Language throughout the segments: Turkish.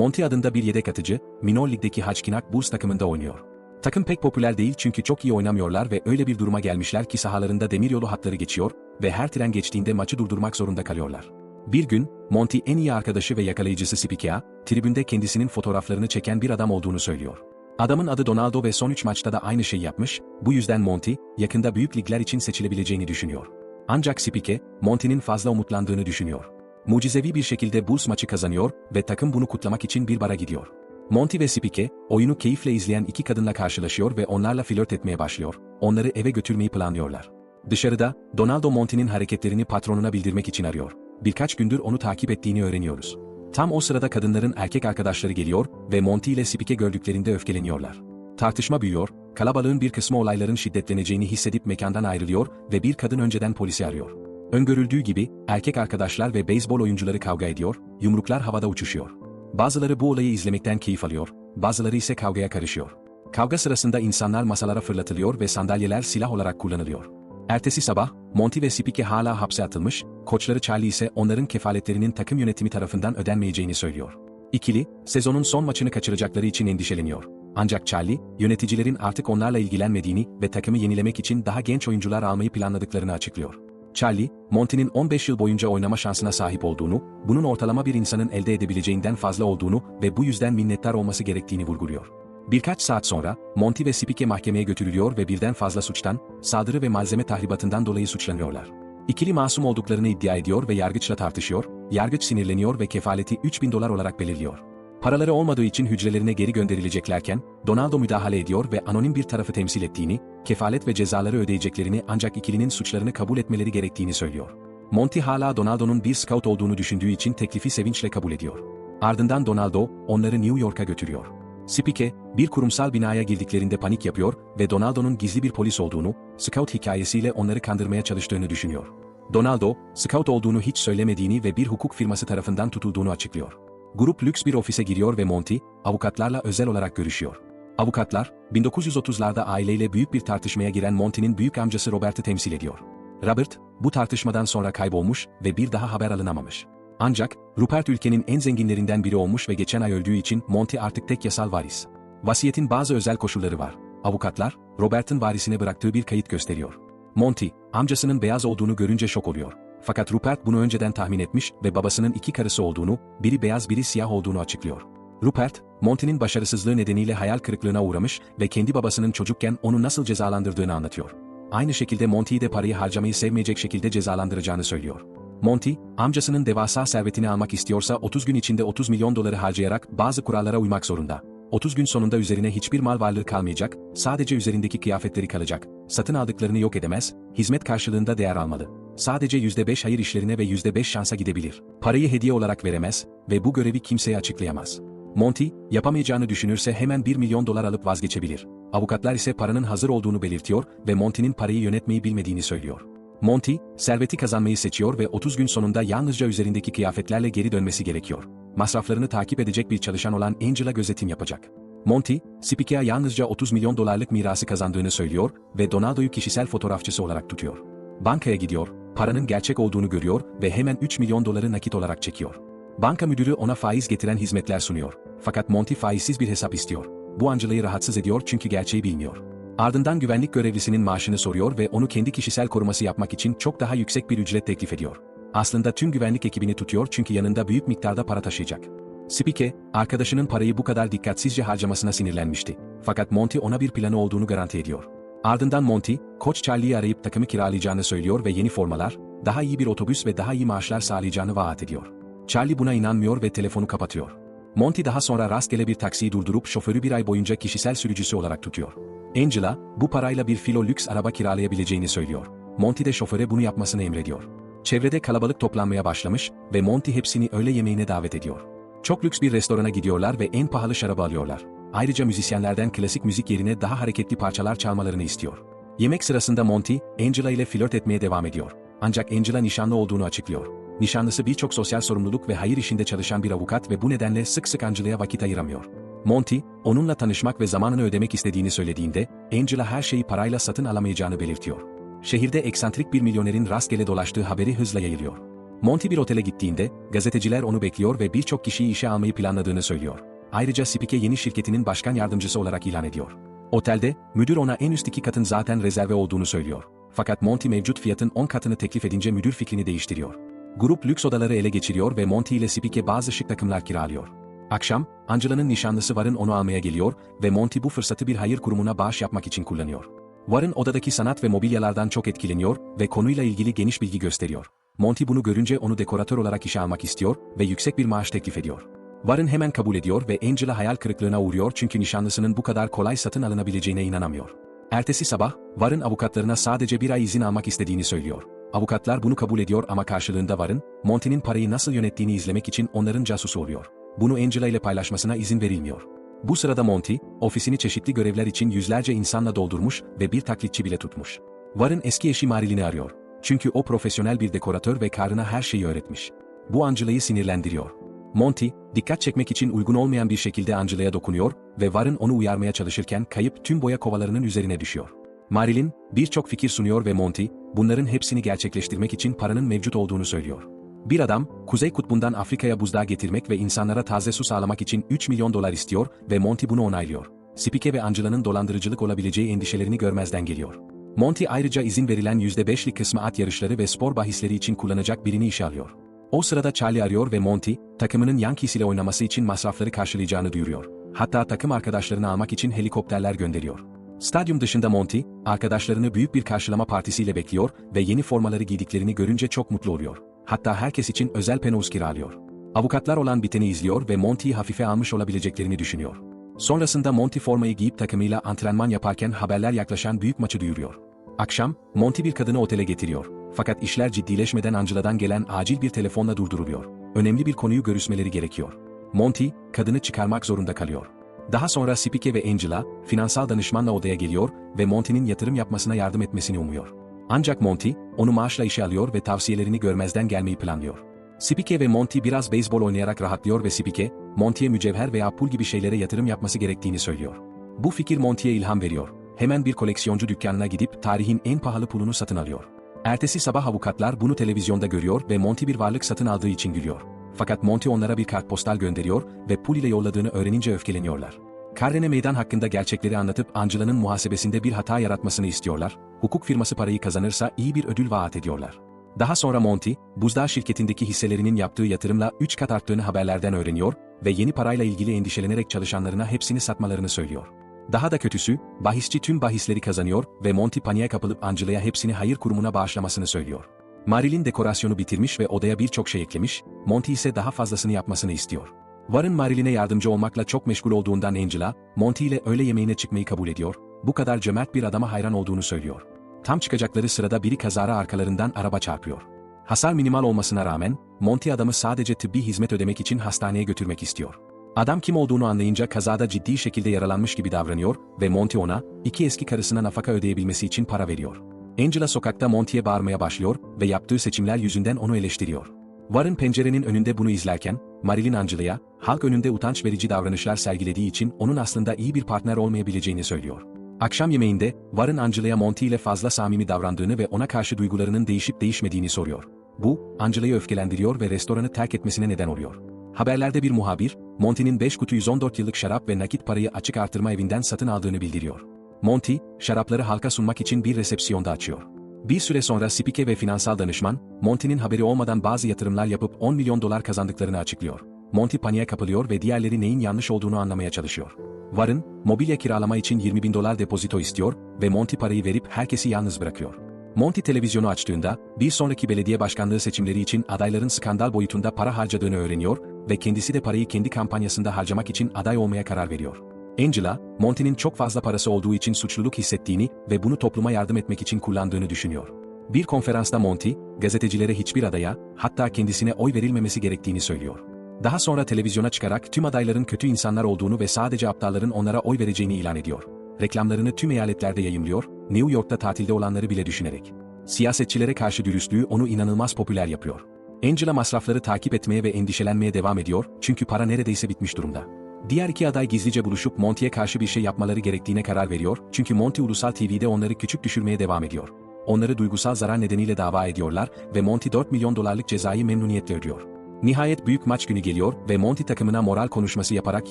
Monty adında bir yedek atıcı, Minor Lig'deki Haçkinak Bulls takımında oynuyor. Takım pek popüler değil çünkü çok iyi oynamıyorlar ve öyle bir duruma gelmişler ki sahalarında demiryolu hatları geçiyor ve her tren geçtiğinde maçı durdurmak zorunda kalıyorlar. Bir gün, Monty en iyi arkadaşı ve yakalayıcısı Spikea, tribünde kendisinin fotoğraflarını çeken bir adam olduğunu söylüyor. Adamın adı Donaldo ve son 3 maçta da aynı şeyi yapmış, bu yüzden Monty, yakında büyük ligler için seçilebileceğini düşünüyor. Ancak Spike, Monty'nin fazla umutlandığını düşünüyor. Mucizevi bir şekilde Bulls maçı kazanıyor ve takım bunu kutlamak için bir bara gidiyor. Monty ve Spike, oyunu keyifle izleyen iki kadınla karşılaşıyor ve onlarla flört etmeye başlıyor. Onları eve götürmeyi planlıyorlar. Dışarıda, Donaldo Monty'nin hareketlerini patronuna bildirmek için arıyor. Birkaç gündür onu takip ettiğini öğreniyoruz. Tam o sırada kadınların erkek arkadaşları geliyor ve Monty ile Spike gördüklerinde öfkeleniyorlar. Tartışma büyüyor, kalabalığın bir kısmı olayların şiddetleneceğini hissedip mekandan ayrılıyor ve bir kadın önceden polisi arıyor. Öngörüldüğü gibi, erkek arkadaşlar ve beyzbol oyuncuları kavga ediyor, yumruklar havada uçuşuyor. Bazıları bu olayı izlemekten keyif alıyor, bazıları ise kavgaya karışıyor. Kavga sırasında insanlar masalara fırlatılıyor ve sandalyeler silah olarak kullanılıyor. Ertesi sabah, Monty ve Spike hala hapse atılmış, koçları Charlie ise onların kefaletlerinin takım yönetimi tarafından ödenmeyeceğini söylüyor. İkili, sezonun son maçını kaçıracakları için endişeleniyor. Ancak Charlie, yöneticilerin artık onlarla ilgilenmediğini ve takımı yenilemek için daha genç oyuncular almayı planladıklarını açıklıyor. Charlie, Monty'nin 15 yıl boyunca oynama şansına sahip olduğunu, bunun ortalama bir insanın elde edebileceğinden fazla olduğunu ve bu yüzden minnettar olması gerektiğini vurguluyor. Birkaç saat sonra, Monty ve Spike mahkemeye götürülüyor ve birden fazla suçtan, saldırı ve malzeme tahribatından dolayı suçlanıyorlar. İkili masum olduklarını iddia ediyor ve yargıçla tartışıyor, yargıç sinirleniyor ve kefaleti 3000 dolar olarak belirliyor. Paraları olmadığı için hücrelerine geri gönderileceklerken, Donaldo müdahale ediyor ve anonim bir tarafı temsil ettiğini, kefalet ve cezaları ödeyeceklerini ancak ikilinin suçlarını kabul etmeleri gerektiğini söylüyor. Monty hala Donaldo'nun bir scout olduğunu düşündüğü için teklifi sevinçle kabul ediyor. Ardından Donaldo, onları New York'a götürüyor. Spike, bir kurumsal binaya girdiklerinde panik yapıyor ve Donaldo'nun gizli bir polis olduğunu, scout hikayesiyle onları kandırmaya çalıştığını düşünüyor. Donaldo, scout olduğunu hiç söylemediğini ve bir hukuk firması tarafından tutulduğunu açıklıyor. Grup lüks bir ofise giriyor ve Monty, avukatlarla özel olarak görüşüyor. Avukatlar, 1930'larda aileyle büyük bir tartışmaya giren Monty'nin büyük amcası Robert'ı temsil ediyor. Robert, bu tartışmadan sonra kaybolmuş ve bir daha haber alınamamış. Ancak, Rupert ülkenin en zenginlerinden biri olmuş ve geçen ay öldüğü için Monty artık tek yasal varis. Vasiyetin bazı özel koşulları var. Avukatlar, Robert'ın varisine bıraktığı bir kayıt gösteriyor. Monty, amcasının beyaz olduğunu görünce şok oluyor. Fakat Rupert bunu önceden tahmin etmiş ve babasının iki karısı olduğunu, biri beyaz biri siyah olduğunu açıklıyor. Rupert, Monty'nin başarısızlığı nedeniyle hayal kırıklığına uğramış ve kendi babasının çocukken onu nasıl cezalandırdığını anlatıyor. Aynı şekilde Monty'yi de parayı harcamayı sevmeyecek şekilde cezalandıracağını söylüyor. Monty, amcasının devasa servetini almak istiyorsa 30 gün içinde 30 milyon doları harcayarak bazı kurallara uymak zorunda. 30 gün sonunda üzerine hiçbir mal varlığı kalmayacak, sadece üzerindeki kıyafetleri kalacak. Satın aldıklarını yok edemez, hizmet karşılığında değer almalı. Sadece %5 hayır işlerine ve %5 şansa gidebilir. Parayı hediye olarak veremez ve bu görevi kimseye açıklayamaz. Monty, yapamayacağını düşünürse hemen 1 milyon dolar alıp vazgeçebilir. Avukatlar ise paranın hazır olduğunu belirtiyor ve Monty'nin parayı yönetmeyi bilmediğini söylüyor. Monty, serveti kazanmayı seçiyor ve 30 gün sonunda yalnızca üzerindeki kıyafetlerle geri dönmesi gerekiyor. Masraflarını takip edecek bir çalışan olan Angela gözetim yapacak. Monty, Spike'a yalnızca 30 milyon dolarlık mirası kazandığını söylüyor ve Donaldo'yu kişisel fotoğrafçısı olarak tutuyor. Bankaya gidiyor, paranın gerçek olduğunu görüyor ve hemen 3 milyon doları nakit olarak çekiyor. Banka müdürü ona faiz getiren hizmetler sunuyor. Fakat Monty faizsiz bir hesap istiyor. Bu Angela'yı rahatsız ediyor çünkü gerçeği bilmiyor. Ardından güvenlik görevlisinin maaşını soruyor ve onu kendi kişisel koruması yapmak için çok daha yüksek bir ücret teklif ediyor. Aslında tüm güvenlik ekibini tutuyor çünkü yanında büyük miktarda para taşıyacak. Spike, arkadaşının parayı bu kadar dikkatsizce harcamasına sinirlenmişti. Fakat Monty ona bir planı olduğunu garanti ediyor. Ardından Monty, Koç Charlie'yi arayıp takımı kiralayacağını söylüyor ve yeni formalar, daha iyi bir otobüs ve daha iyi maaşlar sağlayacağını vaat ediyor. Charlie buna inanmıyor ve telefonu kapatıyor. Monty daha sonra rastgele bir taksiyi durdurup şoförü bir ay boyunca kişisel sürücüsü olarak tutuyor. Angela, bu parayla bir filo lüks araba kiralayabileceğini söylüyor. Monty de şoföre bunu yapmasını emrediyor. Çevrede kalabalık toplanmaya başlamış ve Monty hepsini öğle yemeğine davet ediyor. Çok lüks bir restorana gidiyorlar ve en pahalı şarabı alıyorlar. Ayrıca müzisyenlerden klasik müzik yerine daha hareketli parçalar çalmalarını istiyor. Yemek sırasında Monty, Angela ile flört etmeye devam ediyor. Ancak Angela nişanlı olduğunu açıklıyor. Nişanlısı birçok sosyal sorumluluk ve hayır işinde çalışan bir avukat ve bu nedenle sık sık Angela'ya vakit ayıramıyor. Monty, onunla tanışmak ve zamanını ödemek istediğini söylediğinde, Angela her şeyi parayla satın alamayacağını belirtiyor. Şehirde eksantrik bir milyonerin rastgele dolaştığı haberi hızla yayılıyor. Monty bir otele gittiğinde, gazeteciler onu bekliyor ve birçok kişiyi işe almayı planladığını söylüyor. Ayrıca Spike yeni şirketinin başkan yardımcısı olarak ilan ediyor. Otelde, müdür ona en üst iki katın zaten rezerve olduğunu söylüyor. Fakat Monty mevcut fiyatın 10 katını teklif edince müdür fikrini değiştiriyor. Grup lüks odaları ele geçiriyor ve Monty ile Spike bazı şık takımlar kiralıyor. Akşam, Angela'nın nişanlısı Warren onu almaya geliyor ve Monty bu fırsatı bir hayır kurumuna bağış yapmak için kullanıyor. Warren odadaki sanat ve mobilyalardan çok etkileniyor ve konuyla ilgili geniş bilgi gösteriyor. Monty bunu görünce onu dekoratör olarak işe almak istiyor ve yüksek bir maaş teklif ediyor. Warren hemen kabul ediyor ve Angela hayal kırıklığına uğruyor çünkü nişanlısının bu kadar kolay satın alınabileceğine inanamıyor. Ertesi sabah, Warren avukatlarına sadece bir ay izin almak istediğini söylüyor. Avukatlar bunu kabul ediyor ama karşılığında Warren, Monty'nin parayı nasıl yönettiğini izlemek için onların casusu oluyor. Bunu Angela ile paylaşmasına izin verilmiyor. Bu sırada Monty, ofisini çeşitli görevler için yüzlerce insanla doldurmuş ve bir taklitçi bile tutmuş. Warren eski eşi Marylyn'i arıyor. Çünkü o profesyonel bir dekoratör ve karına her şeyi öğretmiş. Bu Angela'yı sinirlendiriyor. Monty, dikkat çekmek için uygun olmayan bir şekilde Angela'ya dokunuyor ve Warren onu uyarmaya çalışırken kayıp tüm boya kovalarının üzerine düşüyor. Marilyn, birçok fikir sunuyor ve Monty, bunların hepsini gerçekleştirmek için paranın mevcut olduğunu söylüyor. Bir adam, Kuzey Kutbu'ndan Afrika'ya buzdağı getirmek ve insanlara taze su sağlamak için 3 milyon dolar istiyor ve Monty bunu onaylıyor. Spike ve Angela'nın dolandırıcılık olabileceği endişelerini görmezden geliyor. Monty ayrıca izin verilen %5'lik kısmı at yarışları ve spor bahisleri için kullanacak birini işe alıyor. O sırada Charlie arıyor ve Monty, takımının Yankees ile oynaması için masrafları karşılayacağını duyuruyor. Hatta takım arkadaşlarını almak için helikopterler gönderiyor. Stadyum dışında Monty, arkadaşlarını büyük bir karşılama partisiyle bekliyor ve yeni formaları giydiklerini görünce çok mutlu oluyor. Hatta herkes için özel penos kiralıyor. Avukatlar olan biteni izliyor ve Monty'yi hafife almış olabileceklerini düşünüyor. Sonrasında Monty formayı giyip takımıyla antrenman yaparken haberler yaklaşan büyük maçı duyuruyor. Akşam, Monty bir kadını otele getiriyor. Fakat işler ciddileşmeden Angela'dan gelen acil bir telefonla durduruluyor. Önemli bir konuyu görüşmeleri gerekiyor. Monty, kadını çıkarmak zorunda kalıyor. Daha sonra Spike ve Angela, finansal danışmanla odaya geliyor ve Monty'nin yatırım yapmasına yardım etmesini umuyor. Ancak Monty, onu maaşla işe alıyor ve tavsiyelerini görmezden gelmeyi planlıyor. Spike ve Monty biraz beyzbol oynayarak rahatlıyor ve Spike, Monty'ye mücevher veya pul gibi şeylere yatırım yapması gerektiğini söylüyor. Bu fikir Monty'ye ilham veriyor. Hemen bir koleksiyoncu dükkanına gidip tarihin en pahalı pulunu satın alıyor. Ertesi sabah avukatlar bunu televizyonda görüyor ve Monty bir varlık satın aldığı için gülüyor. Fakat Monty onlara bir kartpostal gönderiyor ve pul ile yolladığını öğrenince öfkeleniyorlar. Karren'e meydan hakkında gerçekleri anlatıp Angela'nın muhasebesinde bir hata yaratmasını istiyorlar, hukuk firması parayı kazanırsa iyi bir ödül vaat ediyorlar. Daha sonra Monty, buzdağı şirketindeki hisselerinin yaptığı yatırımla 3 kat arttığını haberlerden öğreniyor ve yeni parayla ilgili endişelenerek çalışanlarına hepsini satmalarını söylüyor. Daha da kötüsü, bahisçi tüm bahisleri kazanıyor ve Monty paniğe kapılıp Angela'ya hepsini hayır kurumuna bağışlamasını söylüyor. Marilyn dekorasyonu bitirmiş ve odaya birçok şey eklemiş, Monty ise daha fazlasını yapmasını istiyor. Warren Marilyn'e yardımcı olmakla çok meşgul olduğundan Angela, Monty ile öğle yemeğine çıkmayı kabul ediyor, bu kadar cömert bir adama hayran olduğunu söylüyor. Tam çıkacakları sırada biri kazara arkalarından araba çarpıyor. Hasar minimal olmasına rağmen, Monty adamı sadece tıbbi hizmet ödemek için hastaneye götürmek istiyor. Adam kim olduğunu anlayınca kazada ciddi şekilde yaralanmış gibi davranıyor ve Monty ona, iki eski karısına nafaka ödeyebilmesi için para veriyor. Angela sokakta Monty'ye bağırmaya başlıyor ve yaptığı seçimler yüzünden onu eleştiriyor. Warren pencerenin önünde bunu izlerken, Marilyn Angela'ya, halk önünde utanç verici davranışlar sergilediği için onun aslında iyi bir partner olmayabileceğini söylüyor. Akşam yemeğinde, Warren Angela'ya Monty ile fazla samimi davrandığını ve ona karşı duygularının değişip değişmediğini soruyor. Bu, Angela'yı öfkelendiriyor ve restoranı terk etmesine neden oluyor. Haberlerde bir muhabir, Monty'nin 5 kutu 114 yıllık şarap ve nakit parayı açık artırma evinden satın aldığını bildiriyor. Monty, şarapları halka sunmak için bir resepsiyonda açıyor. Bir süre sonra Spike ve finansal danışman, Monty'nin haberi olmadan bazı yatırımlar yapıp 10 milyon dolar kazandıklarını açıklıyor. Monty paniğe kapılıyor ve diğerleri neyin yanlış olduğunu anlamaya çalışıyor. Warren, mobilya kiralama için 20 bin dolar depozito istiyor ve Monty parayı verip herkesi yalnız bırakıyor. Monty televizyonu açtığında, bir sonraki belediye başkanlığı seçimleri için adayların skandal boyutunda para harcadığını öğreniyor ve kendisi de parayı kendi kampanyasında harcamak için aday olmaya karar veriyor. Angela, Monty'nin çok fazla parası olduğu için suçluluk hissettiğini ve bunu topluma yardım etmek için kullandığını düşünüyor. Bir konferansta Monty, gazetecilere hiçbir adaya, hatta kendisine oy verilmemesi gerektiğini söylüyor. Daha sonra televizyona çıkarak tüm adayların kötü insanlar olduğunu ve sadece aptalların onlara oy vereceğini ilan ediyor. Reklamlarını tüm eyaletlerde yayımlıyor, New York'ta tatilde olanları bile düşünerek. Siyasetçilere karşı dürüstlüğü onu inanılmaz popüler yapıyor. Angela masrafları takip etmeye ve endişelenmeye devam ediyor çünkü para neredeyse bitmiş durumda. Diğer iki aday gizlice buluşup Monty'ye karşı bir şey yapmaları gerektiğine karar veriyor çünkü Monty Ulusal TV'de onları küçük düşürmeye devam ediyor. onları duygusal zarar nedeniyle dava ediyorlar ve Monty 4 milyon dolarlık cezayı memnuniyetle ödüyor. Nihayet büyük maç günü geliyor ve Monty takımına moral konuşması yaparak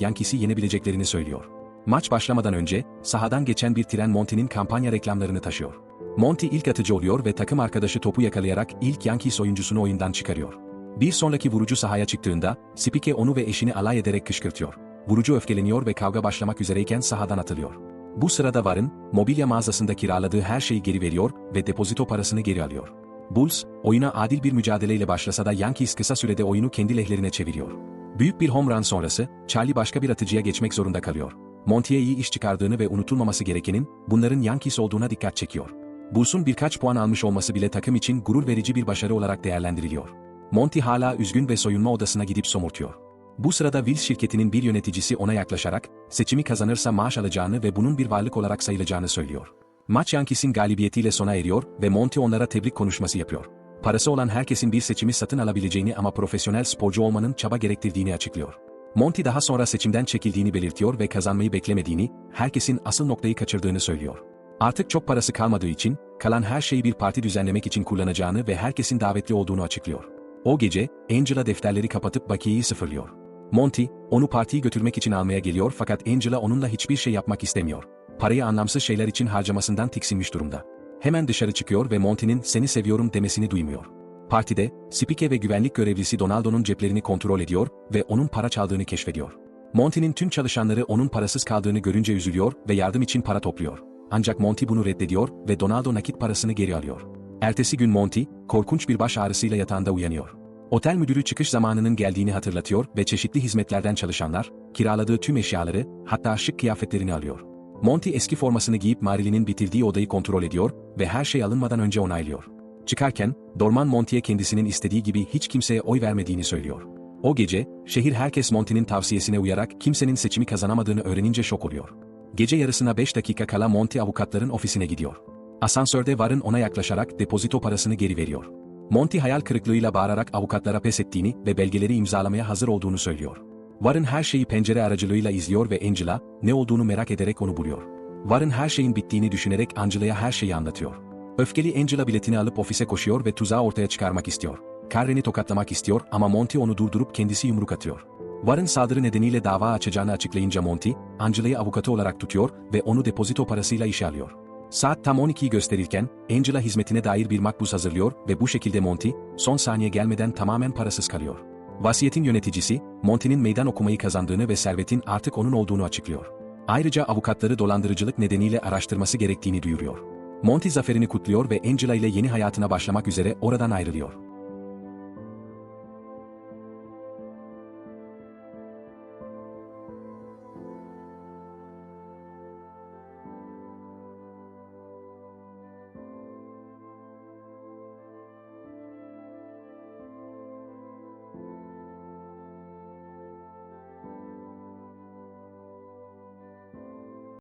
Yankees'i yenebileceklerini söylüyor. Maç başlamadan önce, sahadan geçen bir tren Monty'nin kampanya reklamlarını taşıyor. Monty ilk atıcı oluyor ve takım arkadaşı topu yakalayarak ilk Yankees oyuncusunu oyundan çıkarıyor. Bir sonraki vurucu sahaya çıktığında, Spike onu ve eşini alay ederek kışkırtıyor. Vurucu öfkeleniyor ve kavga başlamak üzereyken sahadan atılıyor. Bu sırada Warren, mobilya mağazasında kiraladığı her şeyi geri veriyor ve depozito parasını geri alıyor. Bulls, oyuna adil bir mücadeleyle başlasa da Yankees kısa sürede oyunu kendi lehlerine çeviriyor. Büyük bir home run sonrası, Charlie başka bir atıcıya geçmek zorunda kalıyor. Monty'ye iyi iş çıkardığını ve unutulmaması gerekenin, bunların Yankees olduğuna dikkat çekiyor. Bulls'un birkaç puan almış olması bile takım için gurur verici bir başarı olarak değerlendiriliyor. Monty hala üzgün ve soyunma odasına gidip somurtuyor. Bu sırada Wills şirketinin bir yöneticisi ona yaklaşarak, seçimi kazanırsa maaş alacağını ve bunun bir varlık olarak sayılacağını söylüyor. Maç Yankees'in galibiyetiyle sona eriyor ve Monty onlara tebrik konuşması yapıyor. Parası olan herkesin bir seçimi satın alabileceğini ama profesyonel sporcu olmanın çaba gerektirdiğini açıklıyor. Monty daha sonra seçimden çekildiğini belirtiyor ve kazanmayı beklemediğini, herkesin asıl noktayı kaçırdığını söylüyor. Artık çok parası kalmadığı için, kalan her şeyi bir parti düzenlemek için kullanacağını ve herkesin davetli olduğunu açıklıyor. O gece, Angela defterleri kapatıp bakiyeyi sıfırlıyor. Monty, onu partiyi götürmek için almaya geliyor fakat Angela onunla hiçbir şey yapmak istemiyor. Parayı anlamsız şeyler için harcamasından tiksinmiş durumda. Hemen dışarı çıkıyor ve Monty'nin seni seviyorum demesini duymuyor. Partide, Spike ve güvenlik görevlisi Donaldo'nun ceplerini kontrol ediyor ve onun para çaldığını keşfediyor. Monty'nin tüm çalışanları onun parasız kaldığını görünce üzülüyor ve yardım için para topluyor. Ancak Monty bunu reddediyor ve Donaldo nakit parasını geri alıyor. Ertesi gün Monty, korkunç bir baş ağrısıyla yatağında uyanıyor. Otel müdürü çıkış zamanının geldiğini hatırlatıyor ve çeşitli hizmetlerden çalışanlar, kiraladığı tüm eşyaları, hatta şık kıyafetlerini alıyor. Monty eski formasını giyip Marilyn'in bitirdiği odayı kontrol ediyor ve her şey alınmadan önce onaylıyor. Çıkarken, Dorman Monty'ye kendisinin istediği gibi hiç kimseye oy vermediğini söylüyor. O gece, şehir herkes Monty'nin tavsiyesine uyarak kimsenin seçimi kazanamadığını öğrenince şok oluyor. Gece yarısına 5 dakika kala Monty avukatların ofisine gidiyor. Asansörde Warren ona yaklaşarak depozito parasını geri veriyor. Monty hayal kırıklığıyla bağırarak avukatlara pes ettiğini ve belgeleri imzalamaya hazır olduğunu söylüyor. Warren her şeyi pencere aracılığıyla izliyor ve Angela, ne olduğunu merak ederek onu buluyor. Warren her şeyin bittiğini düşünerek Angela'ya her şeyi anlatıyor. Öfkeli Angela biletini alıp ofise koşuyor ve tuzağı ortaya çıkarmak istiyor. Karen'i tokatlamak istiyor ama Monty onu durdurup kendisi yumruk atıyor. Warren saldırı nedeniyle dava açacağını açıklayınca Monty, Angela'yı avukatı olarak tutuyor ve onu depozito parasıyla işe alıyor. Saat tam 12'yi gösterirken, Angela hizmetine dair bir makbuz hazırlıyor ve bu şekilde Monty, son saniye gelmeden tamamen parasız kalıyor. Vasiyetin yöneticisi, Monty'nin meydan okumayı kazandığını ve servetin artık onun olduğunu açıklıyor. Ayrıca avukatları dolandırıcılık nedeniyle araştırması gerektiğini duyuruyor. Monty zaferini kutluyor ve Angela ile yeni hayatına başlamak üzere oradan ayrılıyor.